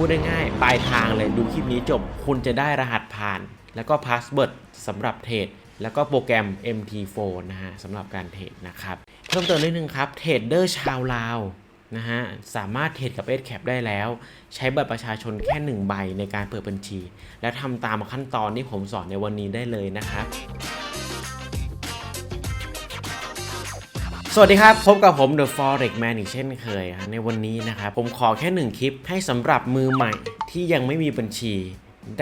พูดได้ง่ายปลายทางเลยดูคลิปนี้จบ คุณจะได้รหัสผ่าน แล้วก็พาสเวิร์ดสำหรับเทรดแล้วก็โปรแกรม MT4 นะฮะสำหรับการเทรดนะครับเพิ่มเติมนิดนึงครับเทรดเดอร์ชาวลาวนะฮะสามารถเทรดกับ s c a p ได้แล้ว ใช้บัตรประชาชนแค่ 1 ใบในการเปิดบัญชี และทำตามขั้นตอนที่ผมสอนในวันนี้ได้เลยนะครับ สวัสดีครับ พบกับผม The Forex Man อีกเช่นเคย ในวันนี้นะครับผมขอแค่หนึ่งคลิปให้สำหรับมือใหม่ที่ยังไม่มีบัญชี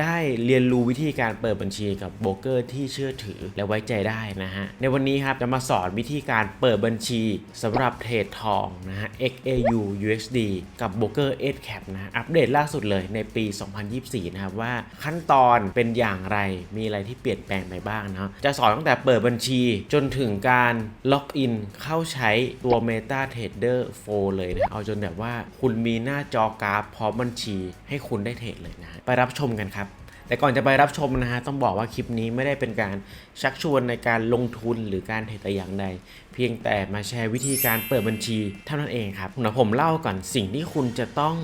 ได้เรียนรู้วิธีการเปิดบัญชีกับโบรกเกอร์ที่เชื่อถือและไว้ใจได้นะฮะ ในวันนี้ครับจะมาสอนวิธีการเปิดบัญชีสำหรับเทรดทองนะฮะ XAU USD กับโบรกเกอร์ s c a p นะอัปเดตล่าสุดเลยในปี 2024 นะครับว่าขั้นตอนเป็นอย่างไรมีอะไรที่เปลี่ยนแปลงไปบ้างนะจะสอนตั้งแต่เปิดบัญชีจนถึงการล็อกอินเข้าใช้ตัว MetaTrader 4 เลยนะเอาจนแบบว่าคุณมีหน้าจอกราฟพร้อมบัญชีให้คุณได้เทรดเลยนะไปรับชมกันครับแต่ก่อนจะไปรับชมนะฮะต้องบอกว่าคลิปนี้ไม่ได้เป็นการชักชวนในการลงทุนหรือการเทรดแต่อย่างใด เพียงแต่มาแชร์วิธีการเปิดบัญชีเท่านั้นเองครับนะผมเล่าก่อนสิ่งที่คุณจะต้อง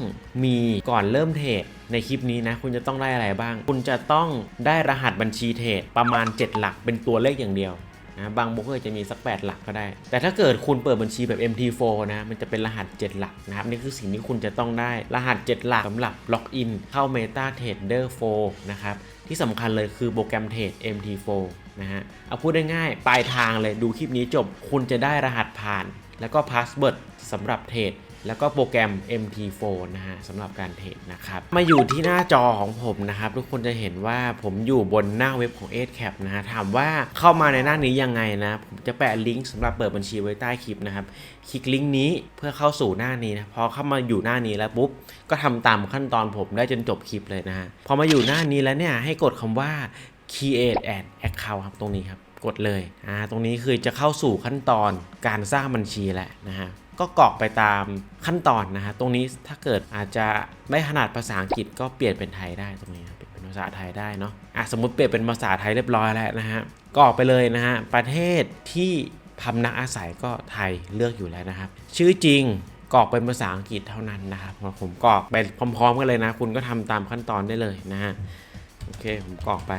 มีก่อนเริ่มเทรดในคลิปนี้นะคุณจะต้องได้อะไรบ้าง คุณจะต้องได้รหัสบัญชีเทรดประมาณ 7 หลักเป็นตัวเลขอย่างเดียว นะบางโบรกเกอร์จะมีสัก 8 หลักก็ได้ แต่ถ้าเกิดคุณเปิดบัญชีแบบ MT4 นะ มันจะเป็นรหัส 7 หลักนะครับ นี่คือสิ่งที่คุณจะต้องได้ รหัส 7 หลักสำหรับล็อกอินเข้า MetaTrader 4 นะครับ ที่สำคัญเลยคือโปรแกรมเทรด MT4 นะฮะ เอาพูดได้ง่ายปลายทางเลยดูคลิปนี้จบ คุณจะได้รหัสผ่าน แล้วก็พาสเวิร์ดสำหรับเทรด แล้วก็โปรแกรม MT4 นะฮะสำหรับการเทรดนะครับ มาอยู่ที่หน้าจอของผมนะครับ ทุกคนจะเห็นว่าผมอยู่บนหน้าเว็บของ a c a p นะฮะถามว่าเข้ามาในหน้านี้ยังไงนะ ผมจะแปะลิงก์สำหรับเปิดบัญชีไว้ใต้คลิปนะครับ คลิกลิงก์นี้เพื่อเข้าสู่หน้านี้นะพอเข้ามาอยู่หน้านี้แล้วปุ๊บก็ทำตามขั้นตอนผมได้จนจบคลิปเลยนะฮะพอมาอยู่หน้านี้แล้วเนี่ยให้กดคำว่า create an account ครับตรงนี้ครับกดเลย อ่า ตรงนี้คือจะเข้าสู่ขั้นตอนการสร้างบัญชีแหละนะฮะก็กรอกไปตามขั้นตอนนะฮะ ตรงนี้ถ้าเกิดอาจจะไม่ถนัดภาษาอังกฤษก็เปลี่ยนเป็นไทยได้ตรงนี้เปลี่ยนเป็นภาษาไทยได้เนาะอะสมมติเปลี่ยนเป็นภาษาไทยเรียบร้อยแล้วนะฮะกรอกไปเลยนะฮะ ประเทศที่พำนักอาศัยก็ไทยเลือกอยู่แล้วนะครับ ชื่อจริงกรอกเป็นภาษาอังกฤษเท่านั้นนะครับพอผมกรอกไปพร้อม ๆ กันเลยนะ คุณก็ทำตามขั้นตอนได้เลยนะฮะ โอเค ผมกรอกไป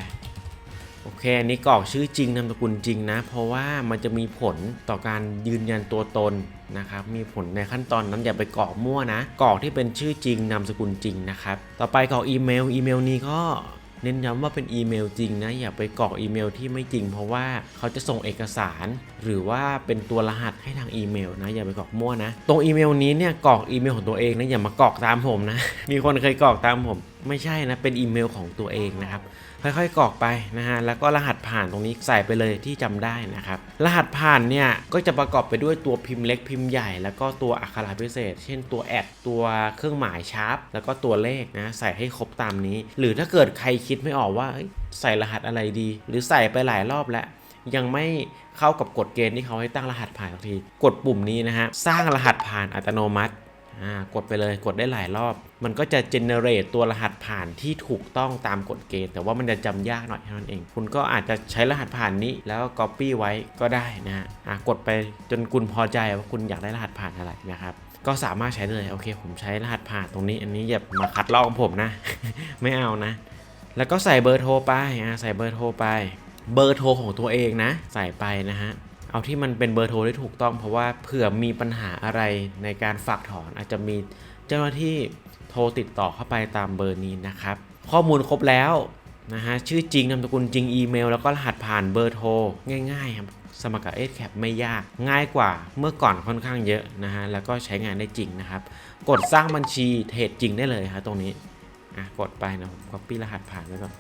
โอเค อันนี้กรอกชื่อจริงนามสกุลจริงนะ เพราะว่ามันจะมีผลต่อการยืนยันตัวตนนะครับ มีผลในขั้นตอนนั้นอย่าไปกรอกมั่วนะ กรอกที่เป็นชื่อจริงนามสกุลจริงนะครับ ต่อไปกรอกอีเมล อีเมลนี้ก็เน้นย้ำว่าเป็นอีเมลจริงนะ อย่าไปกรอกอีเมลที่ไม่จริง เพราะว่าเขาจะส่งเอกสาร หรือว่าเป็นตัวรหัสให้ทางอีเมลนะ อย่าไปกรอกมั่วนะ ตรงอีเมลนี้เนี่ยกรอกอีเมลของตัวเองนะอย่ามากรอกตามผมนะ มีคนเคยกรอกตามผม ไม่ใช่นะเป็นอีเมลของตัวเองนะครับ ค่อยๆกรอกไปนะฮะแล้วก็รหัสผ่านตรงนี้ใส่ไปเลยที่จำได้นะครับรหัสผ่านเนี่ยก็จะประกอบไปด้วยตัวพิมพ์เล็กพิมพ์ใหญ่ แล้วก็ตัวอักขระพิเศษ เช่นตัวแอดตัวเครื่องหมายชาร์ปแล้วก็ตัวเลขนะใส่ให้ครบตามนี้ หรือถ้าเกิดใครคิดไม่ออกว่าใส่รหัสอะไรดี หรือใส่ไปหลายรอบแล้วยังไม่เข้ากับกฎเกณฑ์ที่เขาให้ตั้งรหัสผ่านที กดปุ่มนี้นะฮะ สร้างรหัสผ่านอัตโนมัติ กดไปเลยกดได้หลายรอบ มันก็จะ generate ตัวรหัสผ่านที่ถูกต้องตามกฎเกณฑ์ แต่ว่ามันจะจำยากหน่อยเท่านั้นเอง คุณก็อาจจะใช้รหัสผ่านนี้แล้วก็ copy ไว้ก็ได้นะฮะกดไปจนคุณพอใจว่าคุณอยากได้รหัสผ่านอะไรนะครับก็สามารถใช้เลยโอเค ผมใช้รหัสผ่านตรงนี้ อันนี้อย่ามาคัดลอกขอผมนะ ไม่เอานะ แล้วก็ใส่เบอร์โทรไปอ่าใส่เบอร์โทรไป เบอร์โทรของตัวเองนะ ใส่ไปนะฮะ เอาที่มันเป็นเบอร์โทรที่ถูกต้อง เพราะว่าเผื่อมีปัญหาอะไรในการฝากถอน อาจจะมีเจ้าหน้าที่โทรติดต่อเข้าไปตามเบอร์นี้นะครับ ข้อมูลครบแล้วนะฮะชื่อจริงนามสกุลจริงอีเมล แล้วก็รหัสผ่านเบอร์โทรง่ายๆครับสมัครกับ s c a p ไม่ยากง่ายกว่าเมื่อก่อนค่อนข้างเยอะนะฮะแล้วก็ใช้งานได้จริงนะครับ กดสร้างบัญชีเทรดจริงได้เลยครับตรงนี้อะกดไปนะผม copy รหัสผ่านไว้ก่อน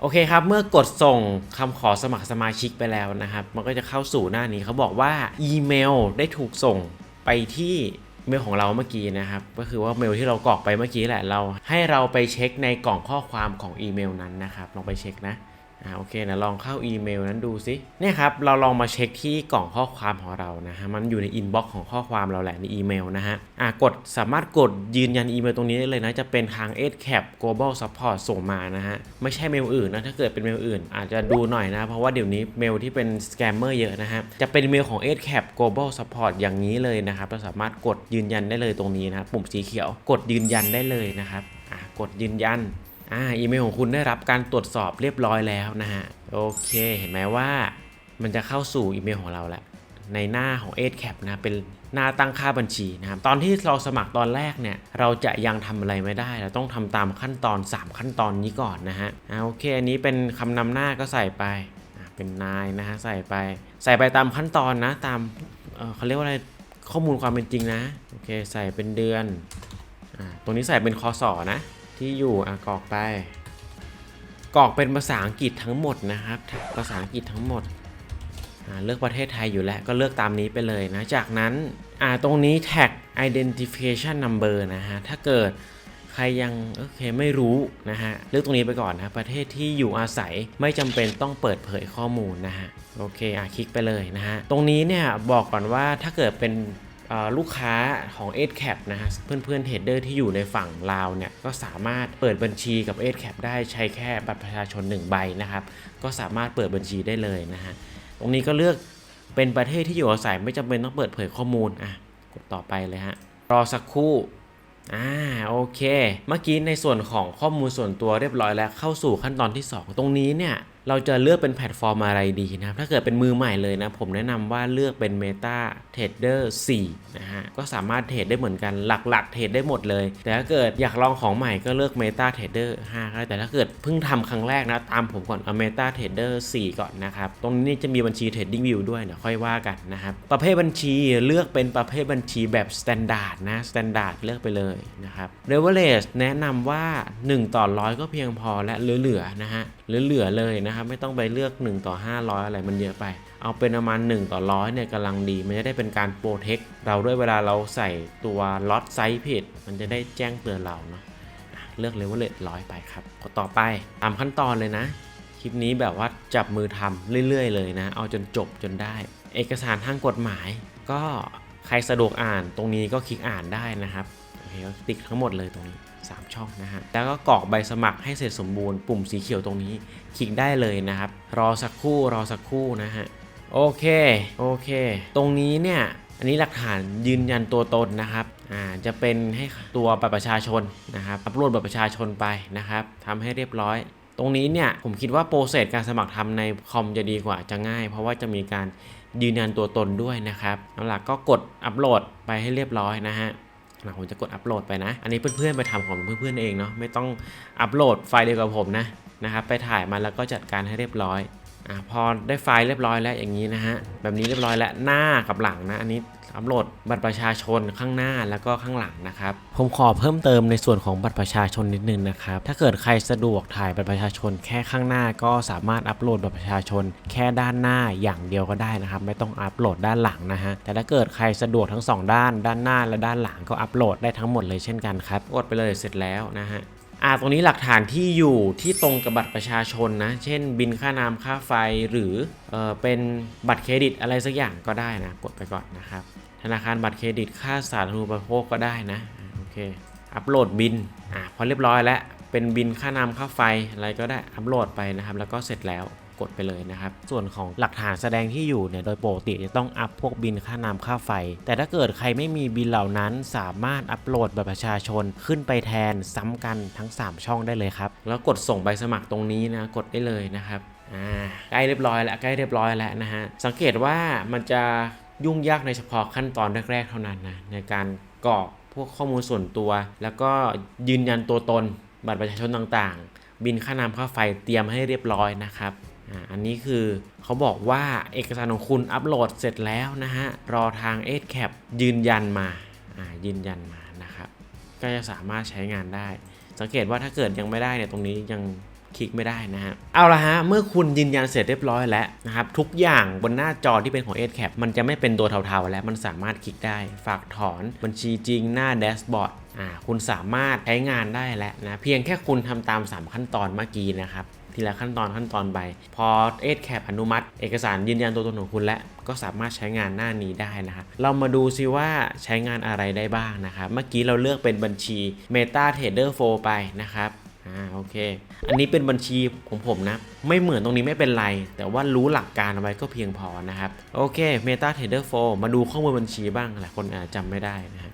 โอเคครับ เมื่อกดส่งคำขอสมัครสมาชิกไปแล้วนะครับ มันก็จะเข้าสู่หน้านี้เขาบอกว่าอีเมลได้ถูกส่งไปที่เมลของเราเมื่อกี้นะครับ ก็คือว่าเมลที่เรากรอกไปเมื่อกี้แหละเรา ให้เราไปเช็คในกล่องข้อความของอีเมลนั้นนะครับลองไปเช็คนะ อ่าโอเคนะลองเข้าอีเมลนั้นดูซิเนี่ยครับเราลองมาเช็คที่กล่องข้อความของเรานะฮะมันอยู่ในอินบ็อกซ์ของข้อความเราแหละในอีเมลนะฮะอ่ากดสามารถกดยืนยันอีเมลตรงนี้ได้เลยนะจะเป็นทาง s c a p global support ส่งมานะฮะไม่ใช่เมลอื่นนะถ้าเกิดเป็นเมลอื่น อาจจะดูหน่อยนะ เพราะว่าเดี๋ยวนี้เมลที่เป็นสแกมเมอร์เยอะนะฮะจะเป็นเมลของ s c a p global support อย่างนี้เลยนะครับเราสามารถกดยืนยันได้เลยตรงนี้นะครับปุ่มสีเขียว กดยืนยันได้เลยนะครับอะกดยืนยัน อ่าอีเมลของคุณได้รับการตรวจสอบเรียบร้อยแล้วนะฮะโอเคเห็นไหมว่ามันจะเข้าสู่อีเมลของเราแล้วในหน้าของ a d c a p นะเป็นหน้าตั้งค่าบัญชีนะครับตอนที่เราสมัครตอนแรกเนี่ยเราจะยังทำอะไรไม่ได้เราต้องทำตามขั้นตอน 3 ขั้นตอนนี้ก่อนนะฮะอ่าโอเคอันนี้เป็นคำนำหน้าก็ใส่ไปอ่าเป็นนายนะฮะใส่ไป ใส่ไปตามขั้นตอนนะตามเออเขาเรียกว่าอะไรข้อมูลความเป็นจริงนะโอเคใส่เป็นเดือนอ่าตรงนี้ใส่เป็นคอสอนะ ที่อยู่อะกรอกไปกรอกเป็นภาษาอังกฤษทั้งหมดนะครับ ภาษาอังกฤษทั้งหมดเลือกประเทศไทยอยู่แล้วก็เลือกตามนี้ไปเลยนะ จากนั้นอ่าตรงนี้ tag identification number นะฮะ ถ้าเกิดใครยังโอเคไม่รู้นะฮะ เลือกตรงนี้ไปก่อนนะประเทศที่อยู่อาศัยไม่จำเป็นต้องเปิดเผยข้อมูลนะฮะ โอเคอะคลิกไปเลยนะฮะ ตรงนี้เนี่ยบอกก่อนว่าถ้าเกิดเป็น ลูกค้าของ a d c a p นะฮะเพื่อนๆเทรดเดอร์ที่อยู่ในฝั่งลาวเนี่ยก็สามารถเปิดบัญชีกับ a d c a p ได้ใช้แค่บัตรประชาชน 1 ใบนะครับ ก็สามารถเปิดบัญชีได้เลยนะฮะตรงนี้ก็เลือกเป็นประเทศที่อยู่อาศัยไม่จำเป็นต้องเปิดเผยข้อมูลอะกดต่อไปเลยฮะรอสักครู่อ่าโอเค เมื่อกี้ในส่วนของข้อมูลส่วนตัวเรียบร้อยแล้วเข้าสู่ขั้นตอนที่ 2 ตรงนี้เนี่ย เราจะเลือกเป็นแพลตฟอร์มอะไรดีนะครับ ถ้าเกิดเป็นมือใหม่เลยนะ ผมแนะนำว่าเลือกเป็น Meta Trader 4 นะฮะ ก็สามารถเทรดได้เหมือนกันหลักๆ เทรดได้หมดเลย แต่ถ้าเกิดอยากลองของใหม่ก็เลือก Meta Trader 5ก็ได้แต่ถ้าเกิดเพิ่งทำครั้งแรกนะ ตามผมก่อนเอา Meta Trader 4 ก่อนนะครับ ตรงนี้จะมีบัญชี Trading View ด้วยเดี๋ยวค่อยว่ากันนะครับ ประเภทบัญชีเลือกเป็นประเภทบัญชีแบบ Standard นะ Standard เลือกไปเลยนะครับ Leverage แนะนำว่า 1 ต่อร้อยก็เพียงพอและเหลือๆนะฮะ เหลือๆเลยนะครับไม่ต้องไปเลือก 1 ต่อ 500 อะไรมันเยอะไป เอาเป็นประมาณ 1 ต่อร้อยเนี่ยกำลังดีมันจะได้เป็นการโปรเทคเราด้วยเวลาเราใส่ตัวล็อตไซส์ผิด มันจะได้แจ้งเตือนเราเนาะเลือกเลเวลเลตร้อยไปครับกดต่อไปตามขั้นตอนเลยนะ คลิปนี้แบบว่าจับมือทำเรื่อย ๆ เลยนะ เอาจนจบจนได้ เอกสารทางกฎหมาย ก็ใครสะดวกอ่านตรงนี้ก็คลิกอ่านได้นะครับโอเคก็ติ๊กทั้งหมดเลยตรงนี้ 3 ช่องนะฮะ แล้วก็กรอกใบสมัครให้เสร็จสมบูรณ์ ปุ่มสีเขียวตรงนี้ คลิกได้เลยนะครับ รอสักครู่ รอสักครู่นะฮะ โอเค โอเค ตรงนี้เนี่ย อันนี้หลักฐานยืนยันตัวตนนะครับ อ่า จะเป็นให้ตัวบัตรประชาชนนะครับอัปโหลดบัตรประชาชนไปนะครับทำให้เรียบร้อยตรงนี้เนี่ยผมคิดว่าโปรเซสการสมัครทำในคอมจะดีกว่าจะง่าย เพราะว่าจะมีการยืนยันตัวตนด้วยนะครับหลักก็กดอัปโหลดไปให้เรียบร้อยนะฮะ นะผมจะกดอัปโหลดไปนะ อันนี้เพื่อนๆไปทำของเพื่อนๆเองเนาะไม่ต้องอัปโหลดไฟล์เดียวกับผมนะนะครับไปถ่ายมาแล้วก็จัดการให้เรียบร้อย อ่าพอได้ไฟล์เรียบร้อยแล้วอย่างนี้นะฮะแบบนี้เรียบร้อยแล้วหน้ากับหลังนะอันนี้อัปโหลดบัตรประชาชนข้างหน้าแล้วก็ข้างหลังนะครับผมขอเพิ่มเติมในส่วนของบัตรประชาชนนิดนึงนะครับถ้าเกิดใครสะดวกถ่ายบัตรประชาชนแค่ข้างหน้า ก็สามารถอัปโหลดบัตรประชาชน แค่ด้านหน้าอย่างเดียวก็ได้นะครับ ไม่ต้องอัปโหลดด้านหลังนะฮะแต่ถ้าเกิดใครสะดวกทั้งสองด้าน ด้านหน้าและด้านหลังก็อัปโหลดได้ทั้งหมดเลยเช่นกันครับกดไปเลยเสร็จแล้วนะฮะ อ่าตรงนี้หลักฐานที่อยู่ที่ตรงกับบัตรประชาชนนะ เช่น บินค่าน้ำค่าไฟหรือเออเป็นบัตรเครดิตอะไรสักอย่างก็ได้นะ กดไปก่อนนะครับ ธนาคารบัตรเครดิตค่าสาธารณูปโภคก็ได้นะโอเคอัปโหลดบินอ่าพอเรียบร้อยแล้วเป็นบินค่าน้ำค่าไฟอะไรก็ได้อัปโหลดไปนะครับ แล้วก็เสร็จแล้ว กดไปเลยนะครับ ส่วนของหลักฐานแสดงที่อยู่เนี่ยโดยปกติจะต้องอัพพวกบินค่าน้ำค่าไฟ แต่ถ้าเกิดใครไม่มีบินเหล่านั้น สามารถอัปโหลดบัตรประชาชนขึ้นไปแทนซ้ำกันทั้ง 3 ช่องได้เลยครับ แล้วกดส่งใบสมัครตรงนี้นะกดได้เลยนะครับอ่าใกล้เรียบร้อยแล้วใกล้เรียบร้อยแล้วนะฮะสังเกตว่ามันจะยุ่งยากในเฉพาะขั้นตอนแรกๆเท่านั้นนะในการกรอกพวกข้อมูลส่วนตัว แล้วก็ยืนยันตัวตนบัตรประชาชนต่างๆ บินค่าน้ำค่าไฟเตรียมให้เรียบร้อยนะครับ อันนี้คือเขาบอกว่าเอกสารของคุณอัปโหลดเสร็จแล้วนะฮะ รอทาง a อ c a p ยืนยันมาายืนยันมานะครับ ก็จะสามารถใช้งานได้ สังเกตว่าถ้าเกิดยังไม่ได้เนี่ยตรงนี้ยังคลิกไม่ได้นะฮะ เอาละฮะ เมื่อคุณยืนยันเสร็จเรียบร้อยแล้วนะครับ ทุกอย่างบนหน้าจอที่เป็นของ a d c a p มันจะไม่เป็นตัวเทาๆ แล้วมันสามารถคลิกได้ ฝากถอนบัญชีจริงหน้าแดชบอร์ดอ่าคุณสามารถใช้งานได้แล้วนะ เพียงแค่คุณทำตาม 3 ขั้นตอนเมื่อกี้นะครับ ทีละขั้นตอนขั้นตอนไป พอ a d c a p อนุมัติ เอกสารยืนยันตัวตนของคุณแล้วก็สามารถใช้งานหน้านี้ได้นะครับเรามาดูซิว่าใช้งานอะไรได้บ้างนะครับเมื่อกี้เราเลือกเป็นบัญชี Meta Trader 4 ไปนะครับอ่าโอเค อันนี้เป็นบัญชีของผมนะ ไม่เหมือนตรงนี้ไม่เป็นไร แต่ว่ารู้หลักการเอาไว้ก็เพียงพอนะครับ โอเค Meta Trader 4 มาดูข้อมูลบัญชีบ้างหลายคนอาจจำไม่ได้นะฮะ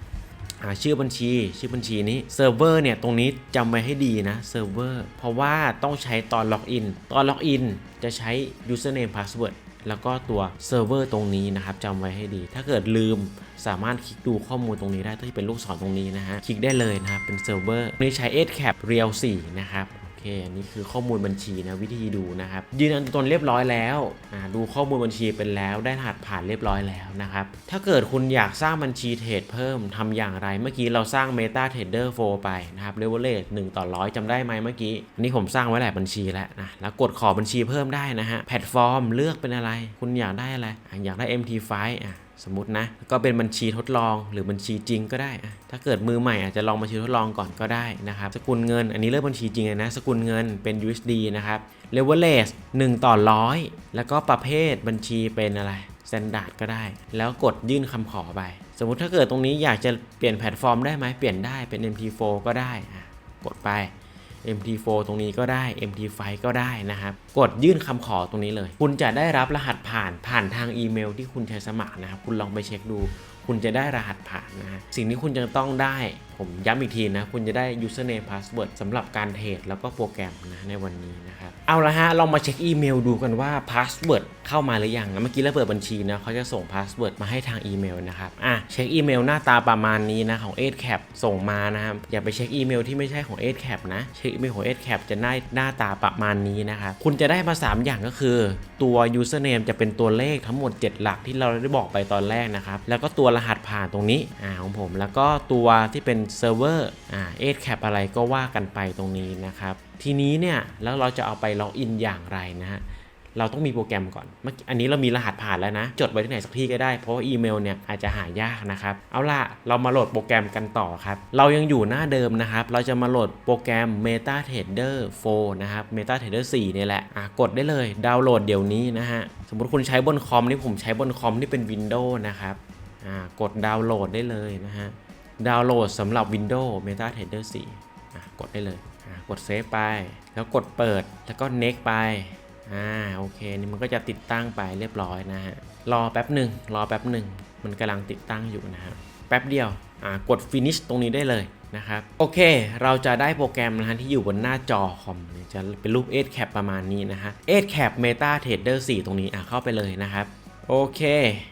อ่าชื่อบัญชี ชื่อบัญชีนี้เซิร์ฟเวอร์เนี่ยตรงนี้จำไว้ให้ดีนะเซิร์ฟเวอร์เพราะว่าต้องใช้ตอนล็อกอินตอนล็อกอินจะใช้ username password แล้วก็ตัวเซิร์ฟเวอร์ตรงนี้นะครับจำไว้ให้ดี ถ้าเกิดลืมสามารถคลิกดูข้อมูลตรงนี้ได้ที่เป็นลูกศรตรงนี้นะฮะคลิกได้เลยนะครับเป็นเซิร์ฟเวอร์นี่ใช้8 cap real 4นะครับ คอันนี่คือข้อมูลบัญชีนะวิธีดูนะครับยืนยันตัตนเรียบร้อยแล้วดูข้อมูลบัญชีเป็นแล้วได้รหัสผ่านเรียบร้อยแล้วนะครับถ้าเกิดคุณอยากสร้างบัญชีเทรดเพิ่มทำอย่างไรเมื่อกี้เราสร้าง Meta Trader 4 ไปนะครับ Leverage 1ต่อร้อยจำได้ไหมเมื่อกี้อันนี้ผมสร้างไว้หลายบัญชีแล้วนะแล้วกดขอบัญชีเพิ่มได้นะฮะแพลตฟอร์มเลือกเป็นอะไร คุณอยากได้อะไรอะอยากได้ MT5 อะ สมมตินะก็เป็นบัญชีทดลองหรือบัญชีจริงก็ได้ ถ้าเกิดมือใหม่อาจจะลองบัญชีทดลองก่อนก็ได้นะครับ สกุลเงิน อันนี้เลือกบัญชีจริงเลยนะ สกุลเงินเป็น USD นะครับ leverage 1 ต่อร้อยแล้วก็ประเภทบัญชีเป็นอะไร standard ก็ได้ แล้วกดยื่นคำขอไป สมมติถ้าเกิดตรงนี้อยากจะเปลี่ยนแพลตฟอร์มได้ไหมเปลี่ยนได้เป็น MT4 ก็ได้กดไป MT4 ตรงนี้ก็ได้ MT5 ก็ได้นะครับ กดยื่นคำขอตรงนี้เลย คุณจะได้รับรหัสผ่านผ่านทางอีเมลที่คุณใช้สมัครนะครับ คุณลองไปเช็คดู คุณจะได้รหัสผ่านนะฮะสิ่งที่คุณจะต้องได้ผมย้ำอีกทีนะ คุณจะได้ username password สำหรับการเทรดแล้วก็โปรแกรมนะในวันนี้นะครับ เอาละฮะ ลองมาเช็คอีเมลดูกันว่า password เข้ามาหรือยังนะเมื่อกี้เราเปิดบัญชีนะเขาจะส่ง password มาให้ทางอีเมลนะครับ อะ เช็คอีเมลหน้าตาประมาณนี้นะ ของ8 cap ส่งมานะครับ อย่าไปเช็คอีเมลที่ไม่ใช่ของ8 cap นะ เช็คอีเมลของ8 cap จะได้หน้าตาประมาณนี้นะครับคุณจะได้มา 3 อย่างก็คือ ตัว username จะเป็นตัวเลขทั้งหมด 7 หลักที่เราได้บอกไปตอนแรกนะครับแล้วก็ตัวรหัสผ่านตรงนี้อ่าของผม แล้วก็ตัวที่เป็นเซิร์ฟเวอร์อ่า8 cap อะไรก็ว่ากันไปตรงนี้นะครับ ทีนี้เนี่ยแล้วเราจะเอาไปล็อกอินอย่างไรนะฮะเราต้องมีโปรแกรมก่อน อันนี้เรามีรหัสผ่านแล้วนะ จดไว้ที่ไหนสักที่ก็ได้ เพราะว่าอีเมลเนี่ยอาจจะหายากนะครับ เอาล่ะ เรามาโหลดโปรแกรมกันต่อครับ เรายังอยู่หน้าเดิมนะครับ เราจะมาโหลดโปรแกรม MetaTrader 4 นะครับ MetaTrader 4เนี่ยแหละอะกดได้เลย ดาวน์โหลดเดี๋ยวนี้นะฮะ สมมติคุณใช้บนคอมนี่ผมใช้บนคอมที่เป็น Windows นะครับอ่ากดดาวน์โหลดได้เลยนะฮะ ดาวน์โหลดสำหรับ Windows MetaTrader 4 กดได้เลย กดเซฟไป แล้วกดเปิด แล้วก็ next ไป อ่า โอเค นี่มันก็จะติดตั้งไปเรียบร้อยนะฮะ รอแป๊บหนึ่ง รอแป๊บหนึ่ง มันกำลังติดตั้งอยู่นะฮะแป๊บเดียว อ่า กด finish ตรงนี้ได้เลยนะครับ โอเค เราจะได้โปรแกรมนะฮะที่อยู่บนหน้าจอคอมเนี่ยจะเป็นรูป8 cap ประมาณนี้นะฮะ8 cap meta trader 4 ตรงนี้ อะเข้าไปเลยนะครับ โอเค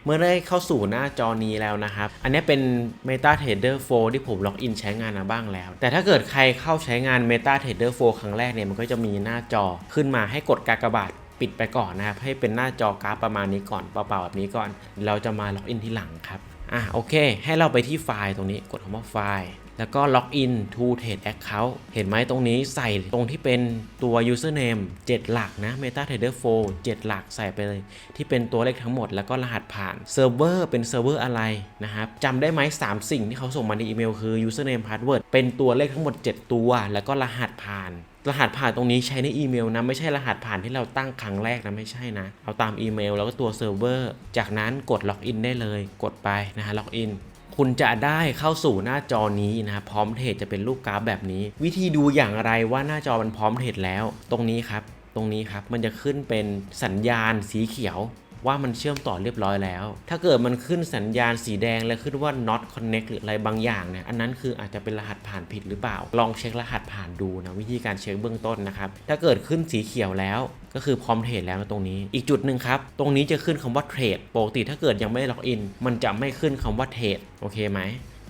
เมื่อได้เข้าสู่หน้าจอนี้แล้วนะครับ อันนี้เป็น MetaTrader 4 ที่ผมล็อกอินใช้งานมาบ้างแล้ว แต่ถ้าเกิดใครเข้าใช้งาน MetaTrader 4 ครั้งแรกเนี่ยมันก็จะมีหน้าจอขึ้นมาให้กดกากบาทปิดไปก่อนนะครับ ให้เป็นหน้าจอกราฟประมาณนี้ก่อนเปล่าๆแบบนี้ก่อน เราจะมาล็อกอินที่หลังครับ อะโอเค ให้เราไปที่ไฟล์ตรงนี้กดคำว่าไฟล์ แล้วก็ล็อกอิน to trade account เห็นไหมตรงนี้ใส่ตรงที่เป็นตัว username 7 หลักนะ MetaTrader 4 7 หลักใส่ไปเลย ที่เป็นตัวเลขทั้งหมดแล้วก็รหัสผ่านเซิร์ฟเวอร์เป็นเซิร์ฟเวอร์อะไรนะครับจำได้ไหม3 สิ่งที่เขาส่งมาในอีเมลคือ username password เป็นตัวเลขทั้งหมด 7 ตัว แล้วก็รหัสผ่าน รหัสผ่านตรงนี้ใช้ในอีเมลนะไม่ใช่รหัสผ่านที่เราตั้งครั้งแรกนะไม่ใช่นะ เอาตามอีเมลแล้วก็ตัวเซิร์ฟเวอร์ จากนั้นกดล็อกอินได้เลย กดไปนะฮะล็อกอินคุณจะได้เข้าสู่หน้าจอนี้นะพร้อมเทรดจะเป็นรูปกราฟแบบนี้ วิธีดูอย่างไรว่าหน้าจอมันพร้อมเทรดแล้ว ตรงนี้ครับ ตรงนี้ครับมันจะขึ้นเป็นสัญญาณสีเขียว ว่ามันเชื่อมต่อเรียบร้อยแล้ว ถ้าเกิดมันขึ้นสัญญาณสีแดงแล้วขึ้นว่า not connect หรืออะไรบางอย่างเนี่ย อันนั้นคืออาจจะเป็นรหัสผ่านผิดหรือเปล่า ลองเช็ครหัสผ่านดูนะวิธีการเช็คเบื้องต้นนะครับ ถ้าเกิดขึ้นสีเขียวแล้ว ก็คือพร้อมเทรดแล้วนะตรงนี้ อีกจุดหนึ่งครับ ตรงนี้จะขึ้นคำว่าเทรด ปกติถ้าเกิดยังไม่ได้ล็อกอิน มันจะไม่ขึ้นคำว่าเทรด โอเคไหม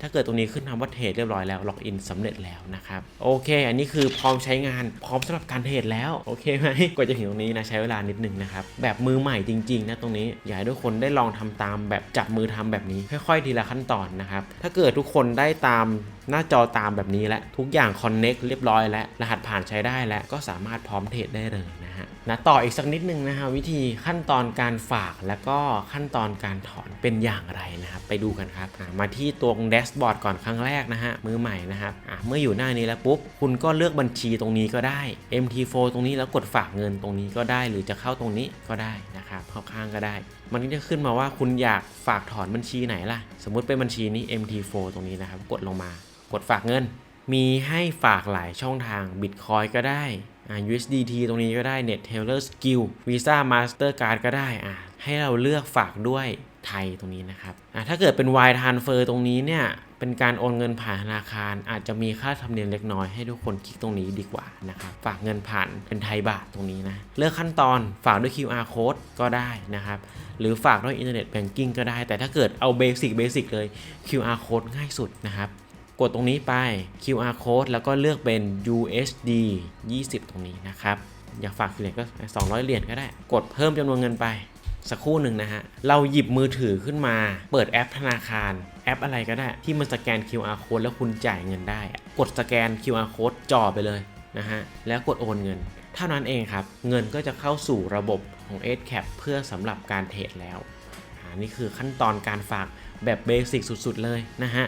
ถ้าเกิดตรงนี้ขึ้นคำว่าเทรดเรียบร้อยแล้วล็อกอินสำเร็จแล้วนะครับโอเค อันนี้คือพร้อมใช้งานพร้อมสำหรับการเทรดแล้วโอเคไหมกว่าจะถึงตรงนี้นะใช้เวลานิดนึงนะครับแบบมือใหม่จริงๆนะตรงนี้อยากให้ทุกคนได้ลองทำตามแบบจับมือทำแบบนี้ค่อยๆทีละขั้นตอนนะครับถ้าเกิดทุกคนได้ตามหน้าจอตามแบบนี้และทุกอย่างคอนเน็กเรียบร้อยแล้วรหัสผ่านใช้ได้แล้วก็สามารถพร้อมเทรดได้เลยนะฮะนะต่ออีกสักนิดนึงนะฮะวิธีขั้นตอนการฝากแล้วก็ขั้นตอนการถอนเป็นอย่างไรนะครับไปดูกันครับมาที่ตัวแดชบอร์ดก่อนครั้งแรกนะฮะมือใหม่นะครับเมื่ออยู่หน้านี้แล้วปุ๊บคุณก็เลือกบัญชีตรงนี้ก็ได้ MT4 ตรงนี้แล้วกดฝากเงินตรงนี้ก็ได้ หรือจะเข้าตรงนี้ก็ได้นะครับเข้าข้างก็ได้ มันก็จะขึ้นมาว่าคุณอยากฝากถอนบัญชีไหนล่ะ สมมุติเป็นบัญชีนี้ MT4 ตรงนี้นะครับกดลงมากดฝากเงิน มีให้ฝากหลายช่องทาง Bitcoin ก็ได้ USDT ตรงนี้ก็ได้ Net Teller Skill Visa Mastercard ก็ได้อ่าให้เราเลือกฝากด้วยไทยตรงนี้นะครับอะถ้าเกิดเป็น Y transfer ตรงนี้เนี่ยเป็นการโอนเงินผ่านธนาคาร อาจจะมีค่าธรรมเนียมเล็กน้อยให้ทุกคนคลิกตรงนี้ดีกว่านะครับฝากเงินผ่านเป็นไทยบาทตรงนี้นะเลือกขั้นตอนฝากด้วย QR code ก็ได้นะครับหรือฝากด้วยอินเทอร์เน็ตแบงกิ้งก็ได้ แต่ถ้าเกิดเอาเบสิกเบสิกเลย QR code ง่ายสุดนะครับ กดตรงนี้ไป QR code แล้วก็เลือกเป็น USD 20 ตรงนี้นะครับ อยากฝากเหรียญก็ 200 เหรียญก็ได้ กดเพิ่มจำนวนเงินไป สักครู่หนึ่งนะฮะ เราหยิบมือถือขึ้นมา เปิดแอปธนาคาร แอปอะไรก็ได้ ที่มันสแกน QR code แล้วคุณจ่ายเงินได้ กดสแกน QR code จ่อไปเลยนะฮะ แล้วกดโอนเงิน เท่านั้นเองครับ เงินก็จะเข้าสู่ระบบของ a c a p เพื่อสำหรับการเทรดแล้วอ่านี่คือขั้นตอนการฝากแบบเบสิกสุด ๆ เลยนะฮะ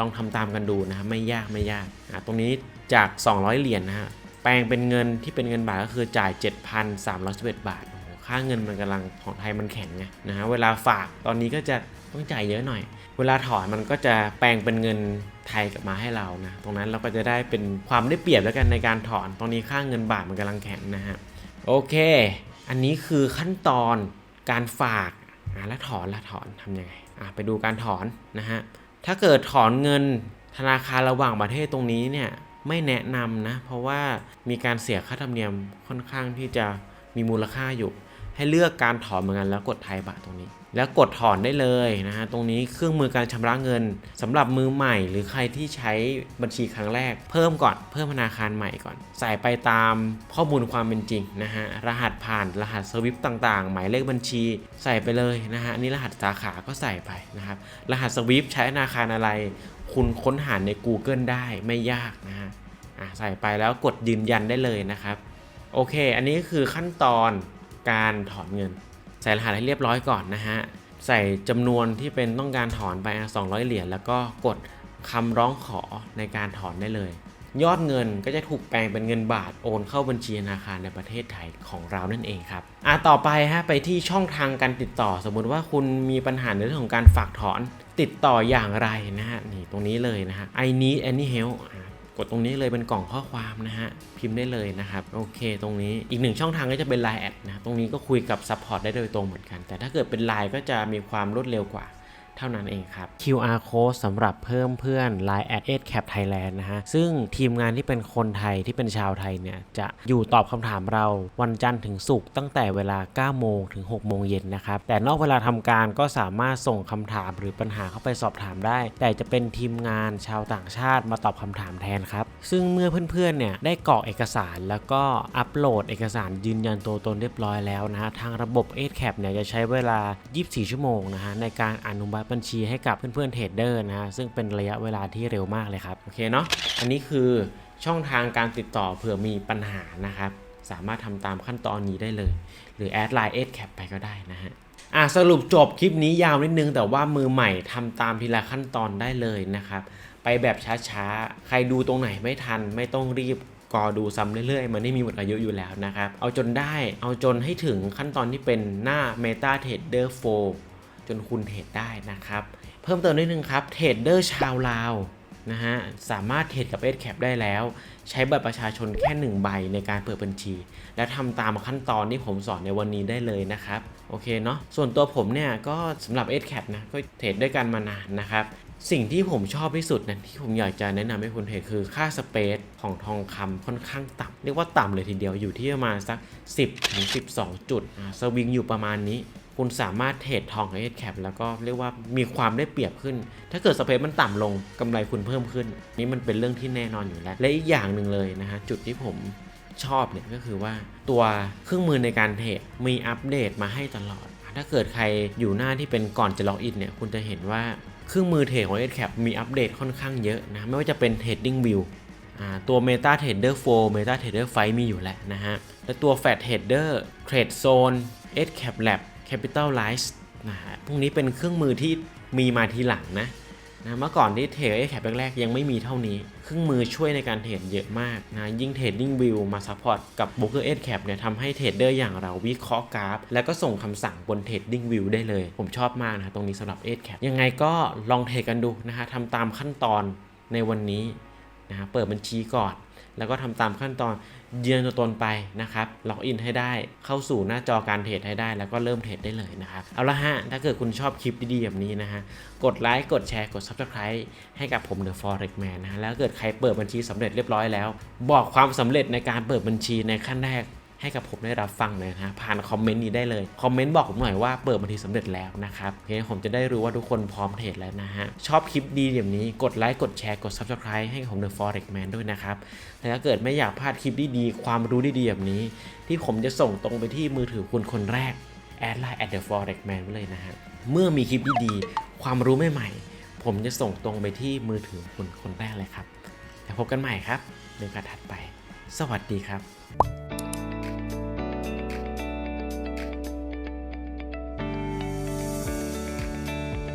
ลองทำตามกันดูนะฮะไม่ยากไม่ยากอ่าตรงนี้จาก 200 เหรียญนะฮะแปลงเป็นเงินที่เป็นเงินบาทก็คือจ่าย 7,311 บาทโอ้โหค่าเงินมันกำลังของไทยมันแข็งไงนะฮะเวลาฝากตอนนี้ก็จะต้องจ่ายเยอะหน่อย เวลาถอนมันก็จะแปลงเป็นเงินไทยกลับมาให้เรานะตรงนั้นเราก็จะได้เป็นความได้เปรียบแล้วกันในการถอนตรงนี้ค่าเงินบาทมันกำลังแข็งนะฮะโอเค อันนี้คือขั้นตอนการฝากอะแล้วถอนละถอนทำยังไงอะไปดูการถอนนะฮะ ถ้าเกิดถอนเงินธนาคารระหว่างประเทศตรงนี้เนี่ยไม่แนะนำนะ เพราะว่ามีการเสียค่าธรรมเนียมค่อนข้างที่จะมีมูลค่าอยู่ ให้เลือกการถอนเหมือนกันแล้วกดไทยบาทตรงนี้ แล้วกดถอนได้เลยนะฮะตรงนี้เครื่องมือการชำระเงินสำหรับมือใหม่หรือใครที่ใช้บัญชีครั้งแรก เพิ่มก่อนเพิ่มธนาคารใหม่ก่อน ใส่ไปตามข้อมูลความเป็นจริงนะฮะรหัสผ่านรหัสสวิปต่างๆ หมายเลขบัญชี ใส่ไปเลยนะฮะนี่รหัสสาขาก็ใส่ไปนะครับรหัสสวิปใช้ธนาคารอะไร คุณค้นหาใน Google ได้ไม่ยากนะฮะอะใส่ไปแล้วกดยืนยันได้เลยนะครับโอเค อันนี้คือขั้นตอนการถอนเงิน ใส่รหัสให้เรียบร้อยก่อนนะฮะ ใส่จำนวนที่เป็นต้องการถอนไปอะ200 เหรียญแล้วก็กดคำร้องขอในการถอนได้เลย ยอดเงินก็จะถูกแปลงเป็นเงินบาทโอนเข้าบัญชีธนาคารในประเทศไทยของเรานั่นเองครับอะต่อไปฮะไปที่ช่องทางการติดต่อ สมมุติว่าคุณมีปัญหาในเรื่องของการฝากถอนติดต่ออย่างไรนะฮะนี่ตรงนี้เลยนะฮะ I need any help กดตรงนี้เลยเป็นกล่องข้อความนะฮะ พิมพ์ได้เลยนะครับ โอเค ตรงนี้อีกหนึ่งช่องทางก็จะเป็น Line แอดนะ ตรงนี้ก็คุยกับซัพพอร์ตได้โดยตรงเหมือนกัน แต่ถ้าเกิดเป็น Line ก็จะมีความรวดเร็วกว่า เท่านั้นเองครับ QR code สำหรับเพิ่มเพื่อน Line at 8 cap Thailand นะฮะ ซึ่งทีมงานที่เป็นคนไทยที่เป็นชาวไทยเนี่ย จะอยู่ตอบคำถามเราวันจันทร์ถึงศุกร์ตั้งแต่เวลา 9 โมงถึง 6 โมงเย็นนะครับ แต่นอกเวลาทำการก็สามารถส่งคำถามหรือปัญหาเข้าไปสอบถามได้ แต่จะเป็นทีมงานชาวต่างชาติมาตอบคำถามแทนครับ ซึ่งเมื่อเพื่อนๆเนี่ยได้กรอกเอกสารแล้วก็อัปโหลดเอกสารยืนยันตัวตนเรียบร้อยแล้วนะฮะ ทางระบบ a 8 cap เนี่ยจะใช้เวลา 24 ชั่วโมงนะฮะในการอนุมัติบัญชีให้กับเพื่อนๆเทรดเดอร์นะฮะซึ่งเป็นระยะเวลาที่เร็วมากเลยครับโอเคเนาะอันนี้คือช่องทางการติดต่อเผื่อมีปัญหานะครับสามารถทำตามขั้นตอนนี้ได้เลย หรือแอดไลน์8 cap ไปก็ได้นะฮะอะสรุปจบคลิปนี้ยาวนิดนึง แต่ว่ามือใหม่ทำตามทีละขั้นตอนได้เลยนะครับ ไปแบบช้าๆ ใครดูตรงไหนไม่ทันไม่ต้องรีบกอดูซ้ำเรื่อยๆ มันไม่มีหมดอายุอยู่แล้วนะครับ เอาจนได้เอาจนให้ถึงขั้นตอนที่เป็นหน้า Meta Trader 4 จนคุณเทรดได้นะครับ เพิ่มเติมนิดนึงครับเทรดเดอร์ชาวลาวนะฮะสามารถเทรดกับ s c a p ได้แล้ว ใช้บัตรประชาชนแค่ 1 ใบในการเปิดบัญชี และทำตามขั้นตอนที่ผมสอนในวันนี้ได้เลยนะครับ โอเคเนาะส่วนตัวผมเนี่ยก็สำหรับ s c a p นะก็เทรดด้วยกันมานานนะครับสิ่งที่ผมชอบที่สุดนะที่ผมอยากจะแนะนำให้คุณเทรดคือค่าสเปซของทองคำค่อนข้างต่ำเรียกว่าต่ำเลยทีเดียวอยู่ที่ประมาณสัก 10ถึง12 จุดสวิงอยู่ประมาณนี้ คุณสามารถเทรดทองกับเอสแคปแล้วก็เรียกว่ามีความได้เปรียบขึ้น ถ้าเกิดสเปซมันต่ำลงกำไรคุณเพิ่มขึ้น นี่มันเป็นเรื่องที่แน่นอนอยู่แล้ว และอีกอย่างหนึ่งเลยนะฮะจุดที่ผมชอบเนี่ยก็คือว่าตัวเครื่องมือในการเทรดมีอัปเดตมาให้ตลอด ถ้าเกิดใครอยู่หน้าที่เป็นก่อนจะล็อกอินเนี่ยคุณจะเห็นว่าเครื่องมือเทรดของ s c a p มีอัปเดตค่อนข้างเยอะนะไม่ว่าจะเป็น Trading View ตัว Meta Trader 4 Meta Trader 5 มีอยู่แล้วนะฮะ และตัว Fat Trader Trade Zone s c a p Lab Capitalize นะฮะพวกนี้เป็นเครื่องมือที่มีมาทีหลังนะนะเมื่อก่อนที่เทรด s c a p แรกๆยังไม่มีเท่านี้ เครื่องมือช่วยในการเทรดเยอะมากนะยิ่ง Trading View มา support กับ Broker s c a p เนี่ยทำให้เทรดเดอร์อย่างเราวิเคราะห์กราฟ แล้วก็ส่งคำสั่งบน Trading View ได้เลย ผมชอบมากนะตรงนี้สำหรับ s c a p ยังไงก็ลองเทรดกันดูนะฮะทำตามขั้นตอนในวันนี้นะฮะเปิดบัญชีก่อน แล้วก็ทำตามขั้นตอน ยืนยันตัวตนไปนะครับ ล็อกอินให้ได้ เข้าสู่หน้าจอการเทรดให้ได้ แล้วก็เริ่มเทรดได้เลยนะครับ เอาละฮะ ถ้าเกิดคุณชอบคลิปดีๆแบบนี้นะฮะ กดไลค์ กดแชร์ กด Subscribe ให้กับผม The Forex Man นะฮะ แล้วเกิดใครเปิดบัญชีสำเร็จเรียบร้อยแล้ว บอกความสำเร็จในการเปิดบัญชีในขั้นแรก ให้กับผมได้รับฟังเลยนะฮะผ่านคอมเมนต์นี้ได้เลย คอมเมนต์บอกผมหน่อยว่าเปิดบัญชีสำเร็จแล้วนะครับโอเคผมจะได้รู้ว่าทุกคนพร้อมเทรดแล้วนะฮะ ชอบคลิปดีแบบนี้กดไลค์กดแชร์กด Subscribe ให้ผม The Forex Man ด้วยนะครับแต่ถ้าเกิดไม่อยากพลาดคลิปดีๆความรู้ดีๆแบบนี้ ที่ผมจะส่งตรงไปที่มือถือคุณคนแรกแอดไลน์ at the forex man ไว้เลยนะฮะ เมื่อมีคลิปดีๆ ความรู้ใหม่ๆ ผมจะส่งตรงไปที่มือถือคุณคนแรกเลยครับ แล้วพบกันใหม่ครับในกาสถัดไป สวัสดีครับ